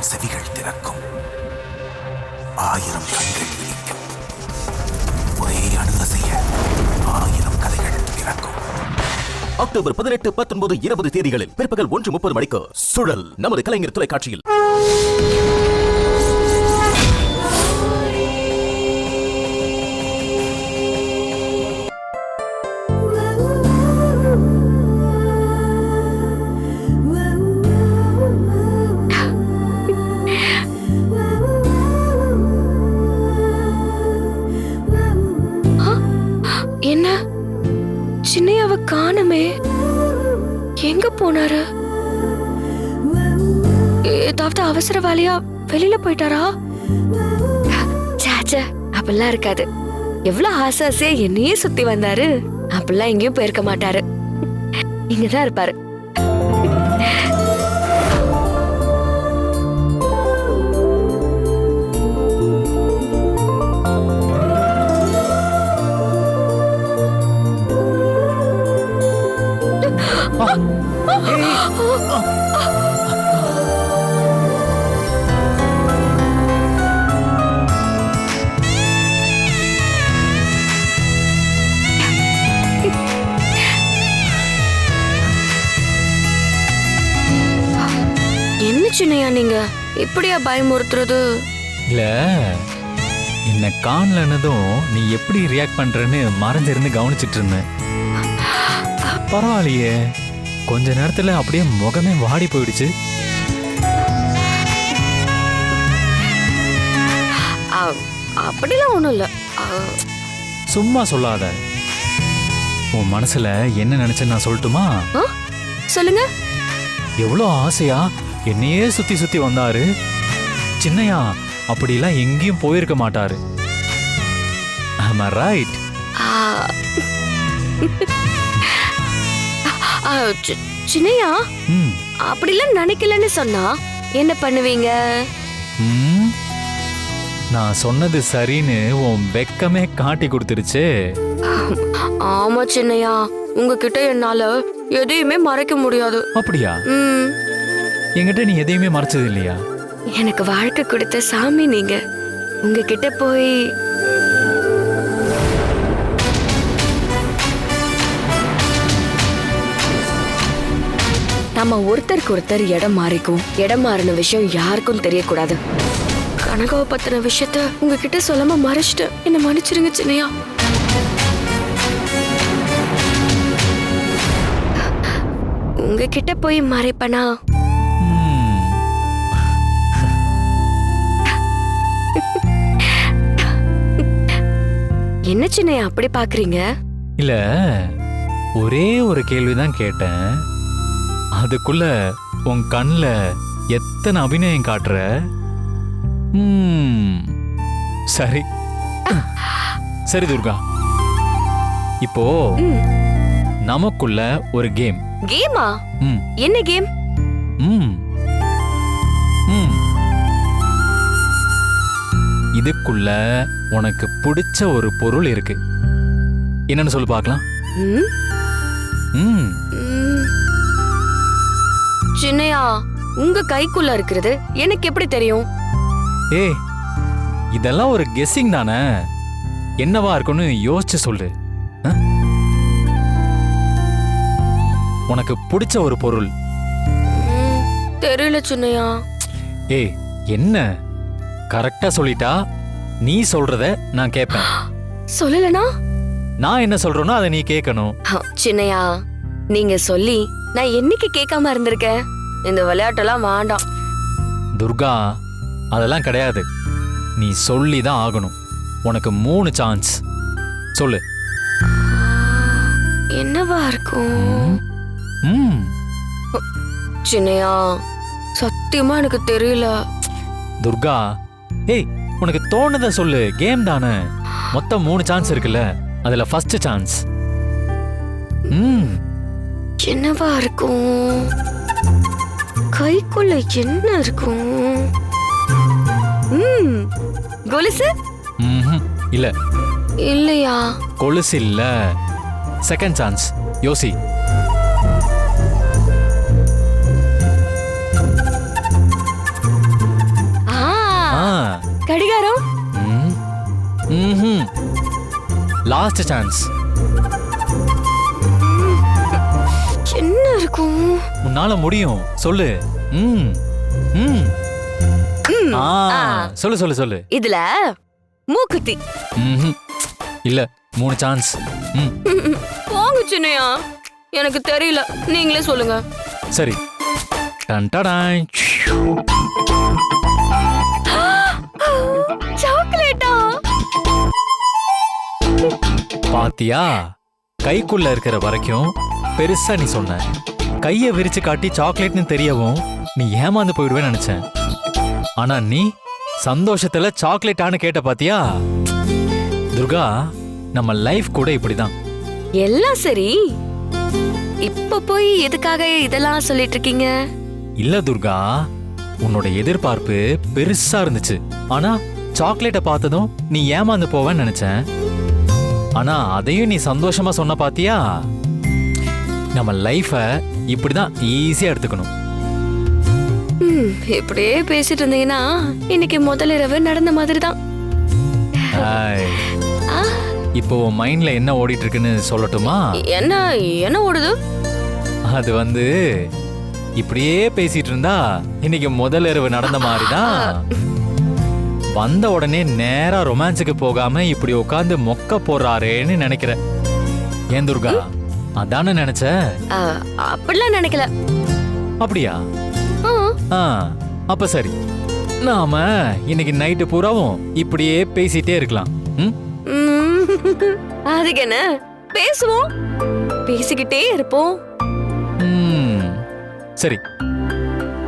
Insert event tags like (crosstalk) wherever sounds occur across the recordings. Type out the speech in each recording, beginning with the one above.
ஆயிரம் செவிகள் திறக்கும் ஆயிரம் கண்கள் விழிக்கும் ஒரே அணுகசைய ஆயிரம் கதைகள் பிறக்கும் அக்டோபர் பதினெட்டு பத்தொன்பது இருபது தேதிகளில் பிற்பகல் ஒன்று முப்பது மணிக்கு சுழல் நமது கலைஞர் தொலைக்காட்சியில். ஏதாவது அவசர வேலையா வெளியில போயிட்டாரா? சாச்சா அப்படிலாம் இருக்காது. எவ்வளவு ஆசை என்னையே சுத்தி வந்தாரு. அப்படிலாம் எங்கேயும் போயிருக்க மாட்டாரு. இங்கதான் இருப்பாரு. என்ன சின்னையா நீங்க இப்படியா பயமுறுத்துறது இல்ல. என்ன காணலனதும் நீ எப்படி ரியாக்ட் பண்றன்னு மறைஞ்சிருந்து கவனிச்சிட்டு இருந்தேன் பரவாயில்லையே. கொஞ்ச நேரத்துல அப்படியே முகமே வாடி போயிடுச்சு. அப்படிலாம் ஒண்ணும் இல்ல. சும்மா சொல்லாத. உன் மனசுல என்ன நினைச்சேன்னு நான் சொல்லட்டுமா? சொல்லுங்க. எவ்வளோ ஆசையா? என்னையே சுத்தி சுத்தி வந்தாரு. சின்னையா அப்படிலாம் எங்கேயும் போயிருக்க மாட்டாரு. ஆமா ரைட் சின்னையா? அப்படிலாம் நினைக்கலன்னு சொன்னா என்ன பண்ணுவீங்க. நான் சொன்னது சரின்னு உன் வெக்கமே காட்டி கொடுத்துருச்சே. ஆமா சின்னையா. உங்ககிட்ட என்னால எதையுமே மறைக்க முடியாது. அப்படியா? என்கிட்ட நீ எதையுமே மறைச்சது இல்லையா? எனக்கு வாழ்க்கை கொடுத்த சாமி நீங்க. உங்ககிட்ட போய் நம்ம ஒருத்தருக்கு ஒருத்தர் இடம் மாறிக்கும் இடம் மாறின விஷயம் யாருக்கும் தெரியக்கூடாது. கனகாவை பத்தின விஷயத்த உங்ககிட்ட சொல்லாம மறைச்சிட்டு என்ன மன்னிச்சிருங்க சின்னையா? உங்ககிட்ட போய் மறைப்பனா? என்ன சின்னையா அப்படி பாக்குறீங்க இல்ல ஒரே ஒரு கேள்விதான் கேட்டேன். அதுக்குள்ள உன் கண்ணுல எத்தனை அபிநயம் காட்டுற? ம். சரி. சரி துர்கா. இப்போ. நமக்குள்ள ஒரு கேம். கேமா? என்ன கேம்? ம். இதுக்குள்ள உனக்கு பிடிச்ச ஒரு பொருள் இருக்கு. என்னன்னு சொல்லு பார்க்கலாம். சின்னையா உங்க கைக்குள்ள இருக்கிறது எனக்கு எப்படி தெரியும்? ஏய் இதெல்லாம் ஒரு கெஸ்ஸிங் தானே? என்னவா இருக்கும்னு யோசிச்சு சொல்லு? உனக்கு பிடிச்ச ஒரு பொருள். தெரியல சின்னையா. ஏய் என்ன? கரெக்டா சொல்லிட்டா நீ சொல்றத நான் கேட்பேன் சொல்லலனா? நான் என்ன சொல்றேனோ அதை நீ கேட்கணும் சின்னையா நீங்க சொல்லி நான் என்னைக்கு கேட்காம இருந்திருக்கேன் இந்த விளையாட்டெல்லாம் வேண்டாம். துர்கா அதெல்லாம் கிடையாது. நீ சொல்லி தான் ஆகணும். உனக்கு மூணு சான்ஸ். சொல்லு. என்னவா இருக்கும்? ம். சின்னையா சத்தியமா எனக்கு தெரியல. துர்கா ஏய் உனக்கு தோணுத சொல்லு கேம் தானே. மொத்தம் மூணு சான்ஸ் இருக்குல்ல அதுல ஃபர்ஸ்ட் சான்ஸ் ம். என்னவா இருக்கும்? கைக்குள்ள என்ன இருக்கும்? ம் கொலுசு? ம்ஹும். இல்ல. இல்லையா? கொலுசு இல்ல செகண்ட் சான்ஸ் யோசி. லாஸ்ட் சான்ஸ் என்ன இருக்கும் உன்னால முடியும். சொல்லு. ம். ம். ஆ. சொல்லு சொல்லு சொல்லு. இதுல மூக்குத்தி. இல்ல மூணு சான்ஸ் ம். போங்க சின்னையா. எனக்கு தெரியல. நீங்களே சொல்லுங்க. சரி. டன் பாத்தியா? கைக்குள்ள இருக்கிற வரைக்கும் பெருசா நீ சொன்ன. கைய விரிச்சு காட்டி சாக்லேட்னு தெரியவும் நீ ஏமாந்து போயிடுவேன்னு நினைச்சேன். ஆனா நீ சந்தோஷத்துல சாக்லேட்டான்னு கேட்ட பாத்தியா? துர்கா நம்ம லைஃப் கூட இப்படிதான். எல்லாம் சரி. இப்ப போய் எதுக்காக இதெல்லாம் சொல்லிட்டு இருக்கீங்க? இல்ல துர்கா உன்னோட எதிர்பார்ப்பு பெருசா இருந்துச்சு. ஆனா சாக்லேட்டை பார்த்ததும் நீ ஏமாந்து போவேன்னு நினைச்சேன். ஆனா அதையும் நீ சந்தோஷமா சொன்ன பாத்தியா? நம்ம லைஃப இப்படிதான் ஈஸியா எடுத்துக்கணும். இப்படியே பேசிட்டு இருந்தீங்கன்னா இன்னைக்கு முதல் இரவு நடந்த மாதிரி தான். இப்போ உன் மைண்ட்ல என்ன ஓடிட்டு இருக்குன்னு சொல்லட்டுமா? என்ன என்ன ஓடுது? அது வந்து இப்படியே பேசிட்டு இருந்தா இன்னைக்கு முதல் இரவு நடந்த மாதிரி தான் வந்த உடனே நேரா ரொமான்ஸுக்கு போகாம இப்படி உட்காந்து மொக்க போடுறாரேன்னு நினைக்கிறேன் ஏன் துர்கா? அதானே நினைச்ச? ஆ, அப்படிலாம் நினைக்கல. அப்படியா? அப்ப சரி. நாம இன்னைக்கு நைட்டு பூராவும் இப்படியே பேசிட்டே இருக்கலாம். அதுக்கு என்ன? பேசுவோம். பேசிக்கிட்டே இருப்போம். ம். சரி.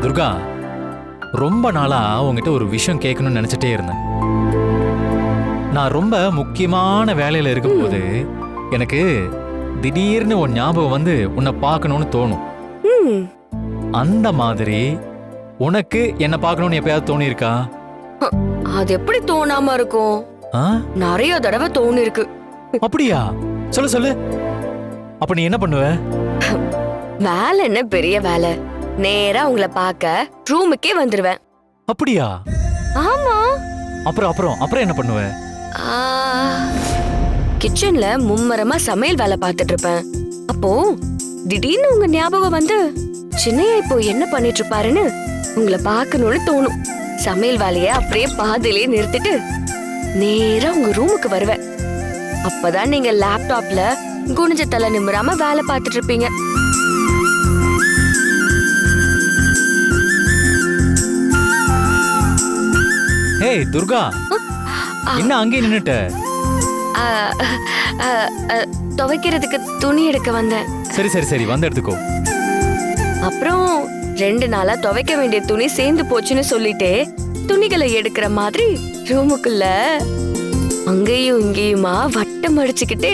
துர்கா ரொம்ப நாளா உங்ககிட்ட ஒரு விஷயம் கேட்கணும்னு நினைச்சிட்டே இருந்தேன். நான் ரொம்ப முக்கியமான வேலையில இருக்கும்போது எனக்கு திடீர்னு உன் ஞாபகம் வந்து உன்னை பார்க்கணும்னு தோணும். அந்த மாதிரி உனக்கு என்ன பார்க்கணும்னு எப்பயாவது தோணியிருக்கா? அது எப்படி தோணாம இருக்கும்? நிறைய தடவை தோணு இருக்கு அப்படியா? சொல்லு சொல்லு. அப்ப நீ என்ன பண்ணுவ? வேலை என்ன பெரிய வேலை? நேரா உங்களை பார்க்க ரூமுக்கே வந்துருவேன். அப்படியா? ஆமா. அப்புறம் அப்புறம் அப்புறம் என்ன பண்ணுவ? ஆ, கிச்சன்ல மும்மரமா சமையல் வேலை பார்த்துட்டு இருப்பேன். அப்போ திடீர்னு உங்க ஞாபகம் வந்து சின்னையா இப்போ என்ன பண்ணிட்டு இருப்பாருன்னு உங்களை பார்க்கணும்னு தோணும். சமையல் வேலைய அப்படியே பாதியிலே நிறுத்திட்டு நேரா உங்க ரூமுக்கு வருவேன். அப்பதான் நீங்க லேப்டாப்ல குனிஞ்ச தலை நிமிராம வேலை பார்த்துட்டு இருப்பீங்க. ஏய் துர்கா. என்ன அங்கேயே நின்னுட்ட? துவைக்கிறதுக்கு துணி எடுக்க வந்தேன். சரி சரி சரி வந்து எடுத்துக்கோ. அப்புறம் ரெண்டு நாளா துவைக்க வேண்டிய துணி சேர்ந்து போச்சுன்னு சொல்லிட்டே துணிகளை எடுக்கிற மாதிரி ரூமுக்குள்ள அங்கேயும் இங்கேயுமா வட்டம் அடிச்சுக்கிட்டு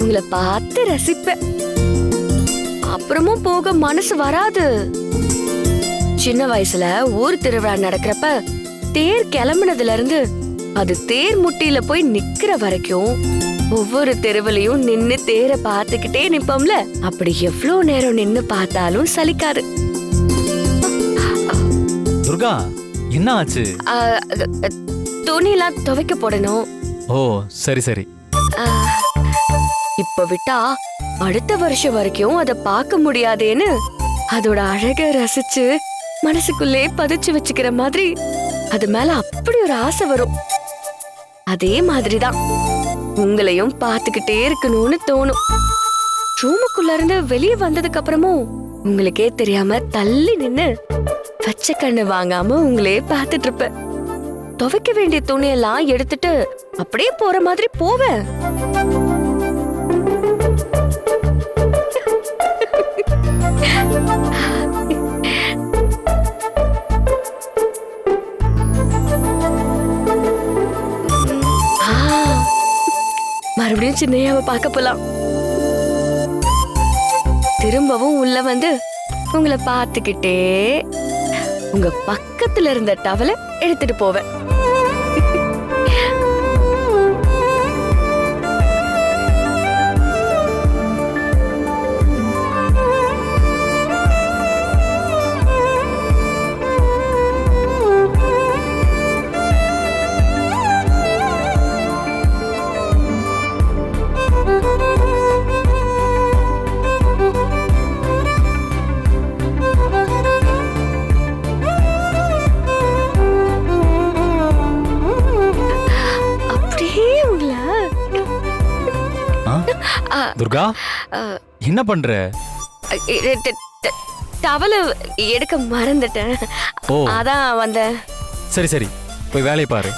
உங்களை பார்த்து ரசிப்பேன். அப்புறமும் போக மனசு வராது. சின்ன வயசுல ஊர் திருவிழா நடக்கிறப்ப தேர் கிளம்புனதுல இருந்து அது தேர் முட்டியில போய் நிக்கிற வரைக்கும் ஒவ்வொரு தெருவுலயும் நின்னு தேரை பார்த்துக்கிட்டே நிப்போம்ல? அப்படி எவ்வளவு நேரம் நின்னு பார்த்தாலும் சலிக்காது. துர்கா என்ன ஆச்சு? துணிலாம் துவைக்க போடணும். ஓ சரி சரி. இப்ப விட்டா அடுத்த வருஷம் வரைக்கும் அத பார்க்க முடியாதேன்னு அதோட அழக ரசிச்சு மனசுக்குள்ளே பதிச்சு வச்சுக்கிற மாதிரி அது மேல அப்படி ஒரு ஆசை வரும். அதே மாதிரிதான். உங்களையும் பார்த்துக்கிட்டே இருக்கணும்னு தோணும். ரூமுக்குள்ள இருந்து வெளியே வந்ததுக்கு அப்புறமும் உங்களுக்கே தெரியாம தள்ளி நின்னு பச்சை கண்ணு வாங்காம உங்களே பார்த்துட்டு இருப்பேன் துவைக்க வேண்டிய துணியெல்லாம் எடுத்துட்டு அப்படியே போற மாதிரி போவேன் (laughs) மறுபடியும் சின்னையாவை பார்க்க போலாம். திரும்பவும் உள்ள வந்து உங்களை பார்த்துக்கிட்டே உங்க பக்கத்துல இருந்த டவலை எடுத்துட்டு போவேன். துர்கா என்ன பண்ற? டவலு எடுக்க மறந்துட்டேன். அதான் வந்தேன். சரி சரி. போய் வேலையை பாரு.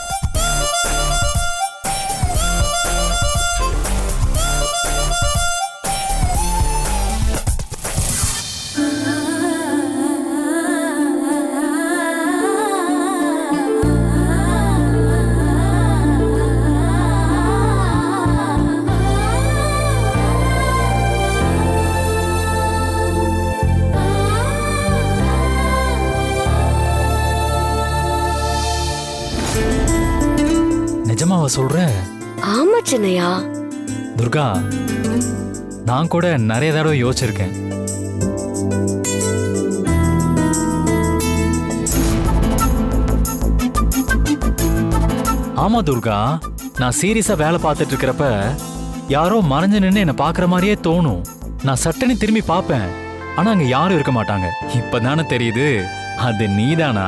ஆமா துர்கா நான் கூட நிறைய தடவை யோசிச்சிருக்கேன். ஆமா துர்கா நான் சீரியஸா வேலை பார்த்துட்டு இருக்கிறப்ப யாரோ மறைஞ்சு நின்று என்னை பார்க்குற மாதிரியே தோணும். நான் சட்டனி திரும்பி பார்ப்பேன். ஆனா அங்க யாரும் இருக்க மாட்டாங்க. இப்பதானே தெரியுது. அது நீதானா?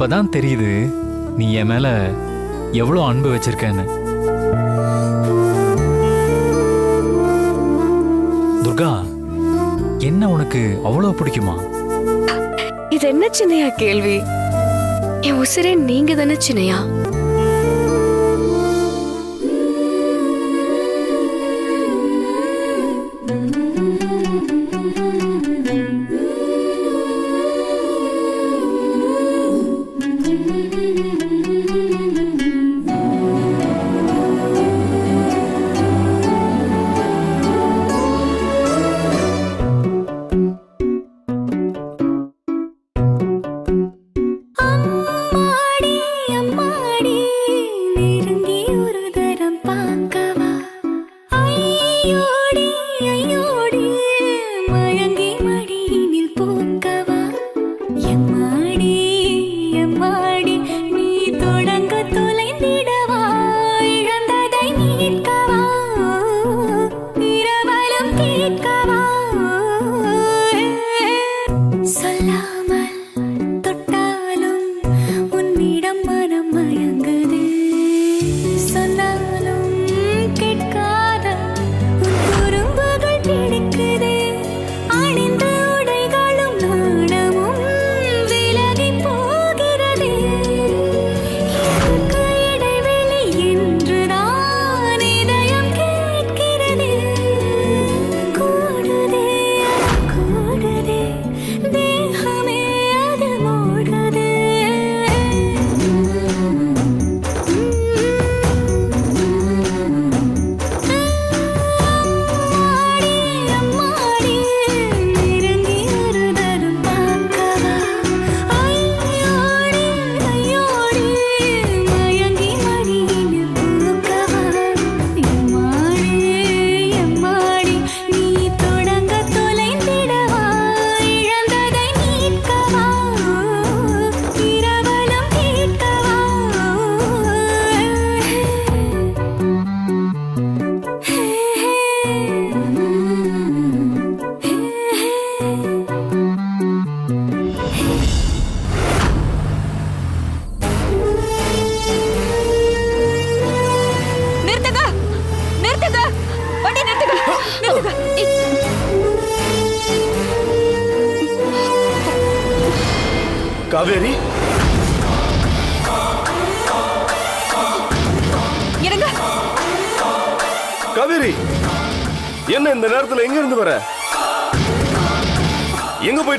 அப்பதான் தெரியுது நீ என் மேல எவ்வளவு அன்பு வச்சிருக்கேன்னு. துர்கா என்ன உனக்கு அவ்வளவு பிடிக்குமா? இது என்ன சின்னையா கேள்வி? என் உசிரே நீங்க தானே சின்னையா?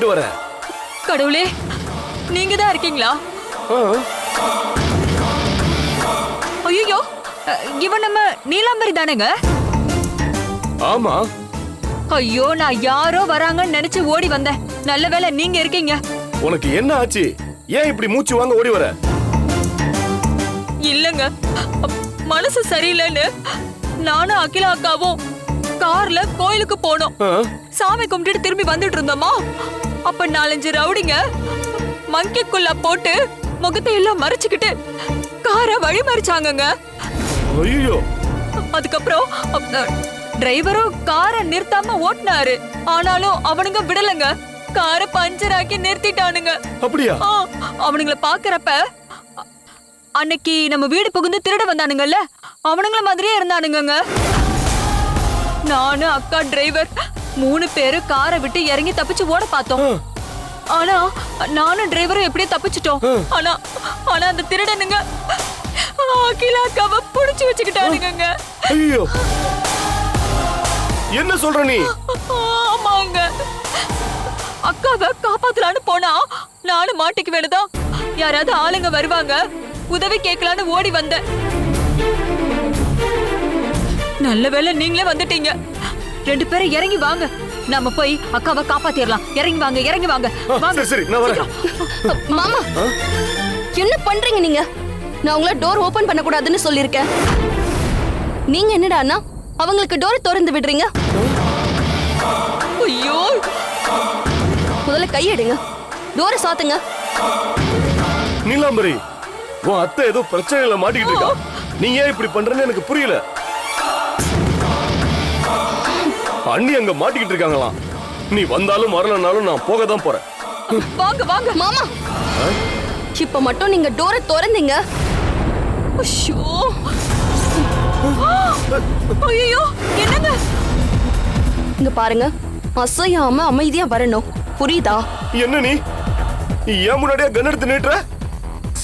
போயிட்டு வர. கடவுளே நீங்க தான் இருக்கீங்களா ஐயோ இவன் நம்ம நீலாம்பரி தானேங்க? ஆமா. ஐயோ நான் யாரோ வராங்கன்னு நினைச்சு ஓடி வந்தேன். நல்ல வேளை நீங்க இருக்கீங்க. உனக்கு என்ன ஆச்சு? ஏன் இப்படி மூச்சு வாங்க ஓடி வர? இல்லங்க. மனசு சரியில்லைன்னு நானும் அகிலா அக்காவும் கார்ல கோயிலுக்கு போனோம். சாமி கும்பிட்டுட்டு திரும்பி வந்துட்டு இருந்தோமா? அப்ப நாலஞ்சு ரவுடிங்க மங்கிக்குள்ள போட்டு முகத்தை எல்லாம் மறைச்சுக்கிட்டு காரை வழி மறிச்சாங்கங்க. ஐயோ. அதுக்கப்புறம் டிரைவரும் காரை நிறுத்தாம ஓட்டினாரு. ஆனாலும் அவனுங்க விடலங்க. காரை பஞ்சர் ஆக்கி நிறுத்திட்டானுங்க. அப்படியா? அவனுங்கள பாக்குறப்ப அன்னைக்கு நம்ம வீடு புகுந்து திருட வந்தானுங்கல்ல அவனுங்கள மாதிரியே இருந்தானுங்கங்க. நானு அக்கா டிரைவர் மூணு பேரு காரை விட்டு இறங்கி தப்பிச்சு ஓட பார்த்தோம். ஆனா நானும் டிரைவரும் எப்படியோ தப்பிச்சிட்டோம். ஆனா ஆனா அந்த திருடனுங்க அகிலா அக்காவை புடிச்சு வச்சுக்கிட்டானுங்க ஐயோ. என்ன சொல்ற நீ? ஆமாங்க. அக்காவை காப்பாத்தலான்னு போனா நானும் மாட்டிக்கு வேணுதான் யாராவது ஆளுங்க வருவாங்க. உதவி கேட்கலான்னு ஓடி வந்தேன். நல்ல வேளை நீங்களே வந்துட்டீங்க. ரெண்டு பேரும் இறங்கி வாங்க. நாம போய் அக்காவை காப்பாத்திரலாம். இறங்கி வாங்க இறங்கி வாங்க. வாங்க. சரி சரி நான் வரேன். மாமா. என்ன பண்றீங்க நீங்க? நான் உங்களை டோர் ஓபன் பண்ண கூடாதுன்னு சொல்லிருக்கேன் நீங்க என்னடான்னா அவங்களுக்கு டோர் திறந்து விடுறீங்க. ஐயோ. முதல்ல கையெடுங்க டோரை சாத்துங்க. நீலாம்பரி உன் அத்தை ஏதோ பிரச்சனையில மாட்டிக்கிட்டு இருக்கா? நீ ஏன் இப்படி பண்றேன்னு எனக்கு புரியல. அண்ணி அங்க மாட்டிக்கிட்டு இருக்காங்களாம். நீ வந்தாலும் வரலனாலும் நான் போக தான் போறேன். வாங்க வாங்க. மாமா. இப்ப மட்டும் நீங்க டோரை திறந்தீங்க. ஐயோ. என்னங்க? இங்க பாருங்க. அசையாம அமைதியா வரணும். புரியுதா? என்ன நீ? ஏன் முன்னாடியே கன் எடுத்து நீட்டுற?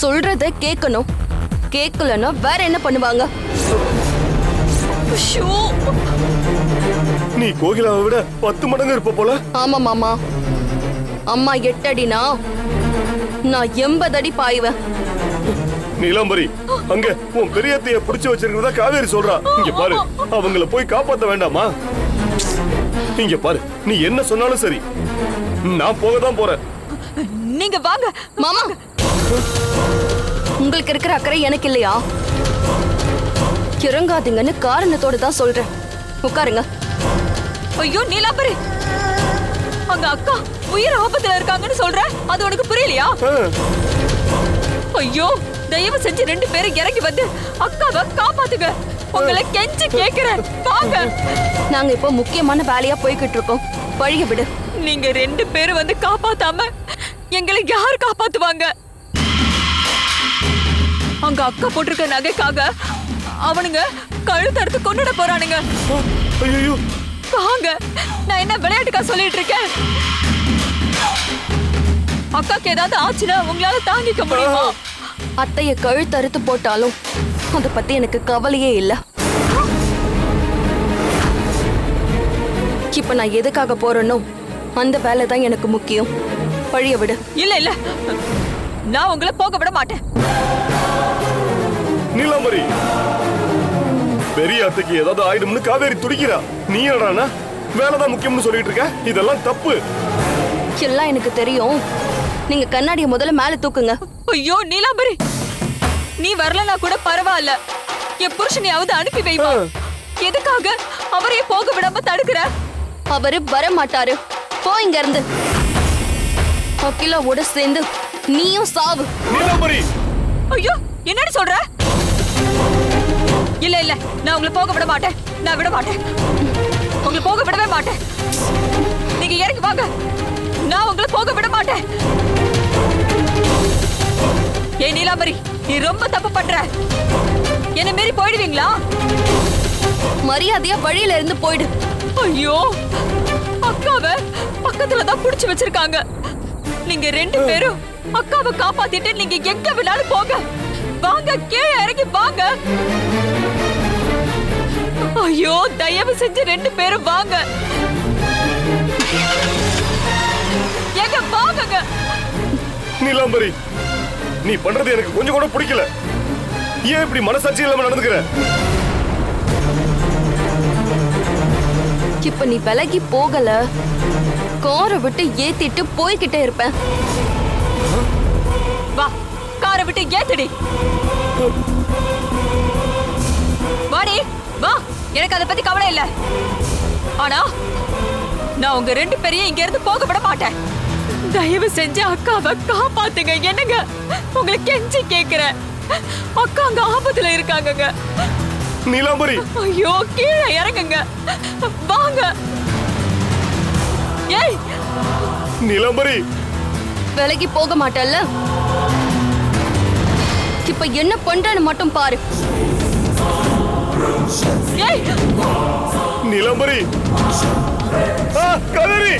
சொல்றத கேட்கணும் கேட்கலன்னா வேற என்ன பண்ணுவாங்க? ஐயோ. நீ கோகிலாவை விட பத்து மடங்கு இருப்ப போல. ஆமா மாமா. அம்மா எட்டடினா நான் எண்பது அடி பாய்வேன். நீலாம்பரி அங்க உன் பெரியத்தைய புடிச்சு வச்சிருக்கிறதா காவேரி சொல்றா. இங்க பாரு அவங்கள போய் காப்பாத்த வேண்டாமா? இங்க பாரு நீ என்ன சொன்னாலும் சரி. நான் போக தான் போறேன். நீங்க வாங்க. மாமா. உங்களுக்கு இருக்கிற அக்கறை எனக்கு இல்லையா? இறங்காதீங்கன்னு காரணத்தோட தான் சொல்றேன். உட்காருங்க. ஐயோ நீலாம்பரி அங்க அக்கா உயிர் ஆபத்துல இருக்காங்கன்னு சொல்ற? அது உனக்கு புரியலையா? ஐயோ தயவு செஞ்சு ரெண்டு பேரும் இறங்கி வந்து அக்காவை காப்பாத்துங்க. உங்களை கெஞ்சி கேக்குறேன். வாங்க. நாங்க இப்போ முக்கியமான வேலையா போய்கிட்டு இருக்கோம். வழிய விடு. நீங்க ரெண்டு பேரும் வந்து காப்பாத்தாம எங்களை யார் காப்பாத்துவாங்க? அங்க அக்கா போட்டிருக்க நகைக்காக அவனுங்க கழுத்தறுத்து கொண்டுட போறானுங்க. ஐயோ வாங்க. நான் என்ன விளையாட்டுக்கா சொல்லிட்டு இருக்கேன்? அக்காக்கு ஏதாவது ஆச்சுன்னா உங்களால தாங்கிக்க முடியுமா? அத்தைய கழுத்தறுத்து போட்டாலும் அதை பத்தி எனக்கு கவலையே இல்ல. இப்ப நான் எதுக்காக போறேனோ அந்த வேலை தான் எனக்கு முக்கியம். வழிய விடு. இல்ல இல்ல. நான் உங்களை போக விட மாட்டேன். நீலாம்பரி பெரிய அத்தைக்கு ஏதாவது ஆயிடும்னு காவேரி துடிக்கிறா. நீ என்னடானா? வேலைதான் முக்கியம்னு சொல்லிட்டு இருக்க? இதெல்லாம் தப்பு. எல்லாம் எனக்கு தெரியும். நீங்க கண்ணாடியை முதல்ல மேல தூக்குங்க. ஐயோ நீலாம்பரி! நீ வரலனா கூட பரவாயில்ல. என் புருஷனையாவது அனுப்பி வைமா. எதுக்காக அவரையே போக விடாம தடுக்கிற? அவரு வர மாட்டாரு போ இங்க இருந்து அகிலாவோட சேர்ந்து நீயும் சாவு. நீலாம்பரி! ஐயோ என்னடி சொல்ற? இல்ல இல்ல. நான் உங்களை போக விட மாட்டேன். நான் விட மாட்டேன். உங்களை போக விடவே மாட்டேன். நீங்க இறங்கி வாங்க. நான் உங்களை போக விட மாட்டேன். ஏ நீலாம்பரி நீ ரொம்ப தப்பு பண்ற. என்ன மீறி போயிடுவீங்களா? மரியாதையா வழியில இருந்து போயிடு. ஐயோ. அக்காவை பக்கத்துல தான் புடிச்சு வச்சிருக்காங்க. நீங்க ரெண்டு பேரும் அக்காவை காப்பாத்திட்டு நீங்க எங்க வேணாலும் போங்க. வாங்க கீழே இறங்கி வாங்க. ஐயோ தயவு செஞ்சு ரெண்டு பேரும் வாங்க. எங்க வாங்குங்க. நீலாம்பரி நீ பண்றது எனக்கு கொஞ்சம் கூட பிடிக்கல. ஏன் இப்படி மனசாட்சி இல்லாம நடந்துக்கிற? இப்ப நீ விலகி போகல. காரை விட்டு ஏத்திட்டு போய்கிட்டே இருப்பேன் வா காரை விட்டு ஏத்துடி. எனக்கு அதை பத்தி கவலை இல்ல. ஆனா நான் உங்க ரெண்டு பேரையும் இங்க இருந்து போக விட மாட்டேன். தயவு செஞ்சு அக்காவை காப்பாத்துங்க என்னங்க? உங்களை கெஞ்சி கேக்குறேன். அக்கா அங்க ஆபத்துல இருக்காங்கங்க. நீலாம்பரி. ஐயோ கீழே இறங்குங்க. வாங்க. ஏய்! நீலாம்பரி. விலகி போக மாட்டல்ல? இப்ப என்ன பண்றேன்னு மட்டும் பாரு. நீலாம்பரி. காவேரி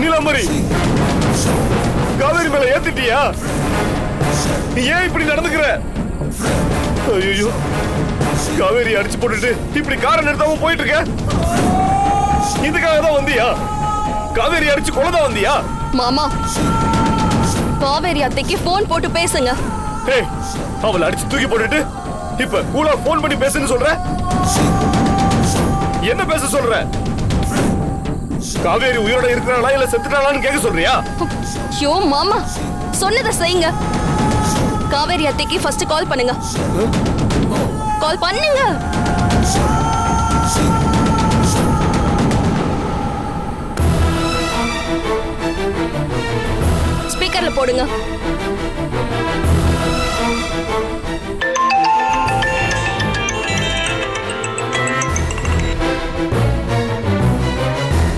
நீலாம்பரி. காவேரி மேல ஏத்திட்டியா? நீ ஏன் இப்படி நடந்துக்கிற? ஐயோ காவேரி அடிச்சு போட்டுட்டு இப்படி காரை நிறுத்தாம போயிட்டு இருக்க இதுக்காக தான் வந்தியா? காவேரி அடிச்சு கொலதான் வந்தியா? மாமா காவேரி அத்தைக்கு போன் போட்டு பேசுங்க. ஏய் அவளை அடிச்சு தூக்கி போட்டுட்டு இப்ப கூலா போன் பண்ணி பேசுன்னு சொல்ற? என்ன பேச சொல்ற? காவேரி உயிரோட இருக்கிறாளா இல்ல செத்துட்டாளான்னு கேட்க சொல்றியா? ஐயோ மாமா சொன்னதை செய்யுங்க. காவேரி அத்தைக்கு ஃபர்ஸ்ட் கால் பண்ணுங்க. கால் பண்ணுங்க. ஸ்பீக்கர்ல போடுங்க.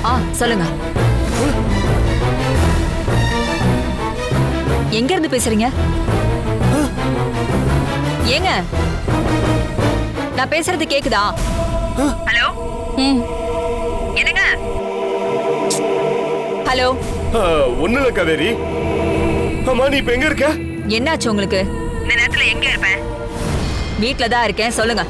ஆ சொல்லுங்க. எங்க இருந்து பேசுறீங்க? ஏங்க? நான் பேசுறது கேக்குதா? ஹலோ? ம். என்னங்க? ஹலோ? ஒண்ணு இல்ல காவேரி. ஆமா நீ இப்ப எங்க இருக்க? என்னாச்சு உங்களுக்கு? இந்த நேரத்துல எங்க இருப்பேன் வீட்ல தான் இருக்கேன் சொல்லுங்க.